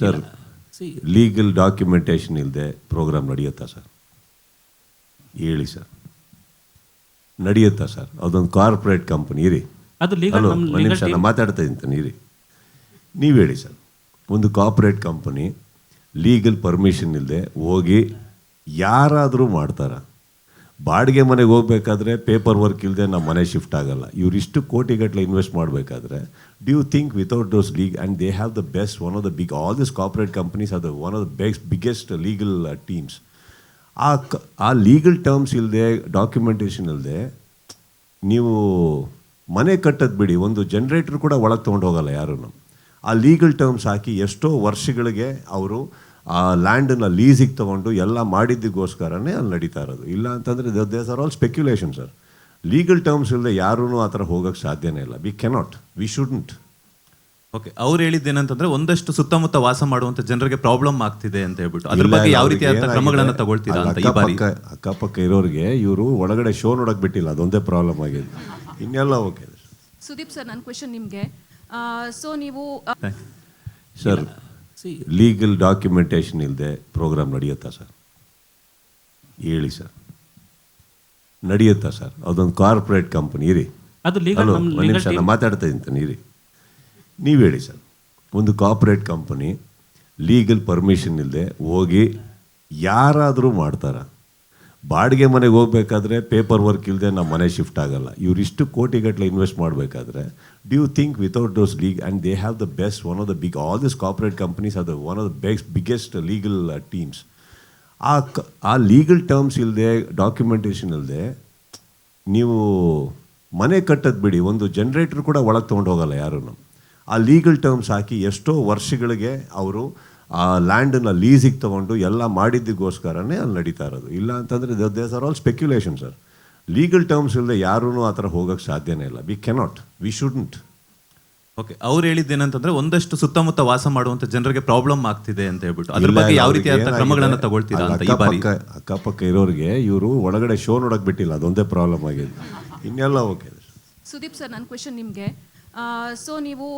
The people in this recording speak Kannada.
ಸರ್ ಲೀಗಲ್ ಡಾಕ್ಯುಮೆಂಟೇಶನ್ ಇಲ್ಲದೆ ಪ್ರೋಗ್ರಾಮ್ ನಡೆಯುತ್ತಾ ಸರ್ ಹೇಳಿ ಸರ್ ನಡೆಯುತ್ತಾ ಸರ್ ಅದೊಂದು ಕಾರ್ಪೊರೇಟ್ ಕಂಪನಿ ಇರಿ. ಅದು ಹಲೋ ಒಂದು ನಿಮಿಷ ನಾನು ಮಾತಾಡ್ತಾ ಇದ್ದೀನಿ ಇರಿ. ನೀವು ಹೇಳಿ ಸರ್ ಒಂದು ಕಾರ್ಪೊರೇಟ್ ಕಂಪನಿ ಲೀಗಲ್ ಪರ್ಮಿಷನ್ ಇಲ್ಲದೆ ಹೋಗಿ ಯಾರಾದರೂ ಮಾಡ್ತಾರ? ಬಾಡಿಗೆ ಮನೆಗೆ ಹೋಗ್ಬೇಕಾದ್ರೆ ಪೇಪರ್ ವರ್ಕ್ ಇಲ್ಲದೆ ನಮ್ಮ ಮನೆ ಶಿಫ್ಟ್ ಆಗಲ್ಲ. ಇವರಿಷ್ಟು ಕೋಟಿಗಟ್ಟಲೆ ಇನ್ವೆಸ್ಟ್ ಮಾಡಬೇಕಾದ್ರೆ do you think without those league and they have the best one of the big all this corporate companies are the one of the best biggest legal teams ಆ ಕ, ಆ ಲೀಗಲ್ ಟರ್ಮ್ಸ್ ಇಲ್ಲದೆ ಡಾಕ್ಯುಮೆಂಟೇಷನ್ ಇಲ್ಲದೆ ನೀವು ಮನೆ ಕಟ್ಟೋದು ಬಿಡಿ, ಒಂದು ಜನ್ರೇಟ್ರ್ ಕೂಡ ಒಳಗೆ ತೊಗೊಂಡು ಹೋಗಲ್ಲ ಯಾರೂ ಆ ಲೀಗಲ್ ಟರ್ಮ್ಸ್ ಹಾಕಿ ಎಷ್ಟೋ ವರ್ಷಗಳಿಗೆ ಅವರು ಆ ಲ್ಯಾಂಡನ್ನು ಲೀಸಿಗೆ ತೊಗೊಂಡು ಎಲ್ಲ ಮಾಡಿದ್ದಕ್ಕೋಸ್ಕರನೇ ಅಲ್ಲಿ ನಡೀತಾ ಇರೋದು. ಇಲ್ಲ ಅಂತಂದರೆ these are all speculation sir legal terms ಇಲ್ಲದೆ ಯಾರೂ ಆ ಥರ ಹೋಗೋಕ್ಕೆ ಸಾಧ್ಯನೇ ಇಲ್ಲ. We cannot we shouldn't okay ಅವ್ರು ಹೇಳಿದ್ದೇನಂತಂದ್ರೆ ಒಂದಷ್ಟು ಸುತ್ತಮುತ್ತ ವಾಸ ಮಾಡುವಂತ ಜನರಿಗೆ ಪ್ರಾಬ್ಲಮ್ ಆಗ್ತಿದೆ ಅಂತ ಹೇಳ್ಬಿಟ್ಟು. ಅದ್ರ ಬಗ್ಗೆ ಯಾವ ರೀತಿ ರೀತಿಯಾದ ಕ್ರಮಗಳನ್ನು ತಗೊಳ್ತೀರಾ ಅಂತ ಈ ಬಾರಿ? ಅಕ್ಕಪಕ್ಕ ಇರೋರಿಗೆ ಇವರು ಒಳಗಡೆ ಶೋ ನೋಡಕ್ ಬಿಟ್ಟಿಲ್ಲ. ಅದೊಂದೇ ಪ್ರಾಬ್ಲಮ್ ಆಗಿದೆ. ಇನ್ನೆಲ್ಲ ಓಕೆ ಸುದೀಪ್ ಸರ್ ನನ್ನ ಕ್ವೆಶನ್ ನಿಮಗೆ. ಸೊ ನೀವು ಸರ್ ಸಿ ಲೀಗಲ್ ಡಾಕ್ಯುಮೆಂಟೇಶನ್ ಇಲ್ಲದೆ ಪ್ರೋಗ್ರಾಮ್ ನಡೆಯುತ್ತಾ ಸರ್? ಹೇಳಿ ಸರ್. ನಡೆಯುತ್ತಾ ಸರ್? ಅದೊಂದು ಕಾರ್ಪೊರೇಟ್ ಕಂಪನಿ ಇರಿ. ಅದು ಲೀಗಲ್ ಹಲೋ ಒಂದು ಲೀಗಲ್ ನಿಮಿಷ ನಾನು ಮಾತಾಡ್ತಾ ಇದ್ದೀನಿ ಇರಿ. ನೀವು ಹೇಳಿ ಸರ್. ಒಂದು ಕಾರ್ಪೊರೇಟ್ ಕಂಪನಿ ಲೀಗಲ್ ಪರ್ಮಿಷನ್ ಇಲ್ಲದೆ ಹೋಗಿ ಯಾರಾದರೂ ಮಾಡ್ತಾರ? ಬಾಡಿಗೆ ಮನೆಗೆ ಹೋಗ್ಬೇಕಾದ್ರೆ ಪೇಪರ್ ವರ್ಕ್ ಇಲ್ಲದೆ ನಮ್ಮ ಮನೆ ಶಿಫ್ಟ್ ಆಗಲ್ಲ. ಇವರಿಷ್ಟು ಕೋಟಿಗಟ್ಟಲೆ ಇನ್ವೆಸ್ಟ್ ಮಾಡಬೇಕಾದ್ರೆ do you think without those league and they have the best one of the big all this corporate companies are the one of the best biggest legal teams ಆ ಕ, ಆ ಲೀಗಲ್ ಟರ್ಮ್ಸ್ ಇಲ್ಲದೆ ಡಾಕ್ಯುಮೆಂಟೇಷನ್ ಇಲ್ಲದೆ ನೀವು ಮನೆ ಕಟ್ಟೋದು ಬಿಡಿ, ಒಂದು ಜನ್ರೇಟರ್ ಕೂಡ ಒಳಗೆ ತೊಗೊಂಡು ಹೋಗಲ್ಲ ಯಾರೂ ಆ ಲೀಗಲ್ ಟರ್ಮ್ಸ್ ಹಾಕಿ ಎಷ್ಟೋ ವರ್ಷಗಳಿಗೆ ಅವರು ಆ ಲ್ಯಾಂಡನ್ನು ಲೀಸಿಗೆ ತೊಗೊಂಡು ಎಲ್ಲ ಮಾಡಿದ್ದಕ್ಕೋಸ್ಕರನೇ ಅಲ್ಲಿ ನಡೀತಾ ಇರೋದು. ಇಲ್ಲ ಅಂತಂದರೆ these are all speculation sir legal terms ಇಲ್ಲದೆ ಯಾರೂ ಆ ಥರ ಹೋಗೋಕ್ಕೆ ಸಾಧ್ಯನೇ ಇಲ್ಲ. We cannot we shouldn't okay ಅವ್ರು ಹೇಳಿದ್ದೇನಂತಂದ್ರೆ ಒಂದಷ್ಟು ಸುತ್ತಮುತ್ತ ವಾಸ ಮಾಡುವಂತ ಜನರಿಗೆ ಪ್ರಾಬ್ಲಮ್ ಆಗ್ತಿದೆ ಅಂತ ಹೇಳ್ಬಿಟ್ಟು. ಅದ್ರ ಬಗ್ಗೆ ಯಾವ ರೀತಿಯ ರೀತಿಯಾದ ಕ್ರಮಗಳನ್ನು ತಗೊಳ್ತೀರಾ ಅಂತ ಈ ಬಾರಿ? ಅಕ್ಕಪಕ್ಕ ಇರೋರಿಗೆ ಇವರು ಒಳಗಡೆ ಶೋ ನೋಡಕ್ ಬಿಟ್ಟಿಲ್ಲ ಅದೊಂದೇ ಪ್ರಾಬ್ಲಮ್ ಆಗಿದೆ. ಇನ್ನೆಲ್ಲ ಓಕೆ ಸುದೀಪ್ ಸರ್ ನನ್ನ ಕ್ವೆಶನ್ ನಿಮಗೆ. ಸೊ ನೀವು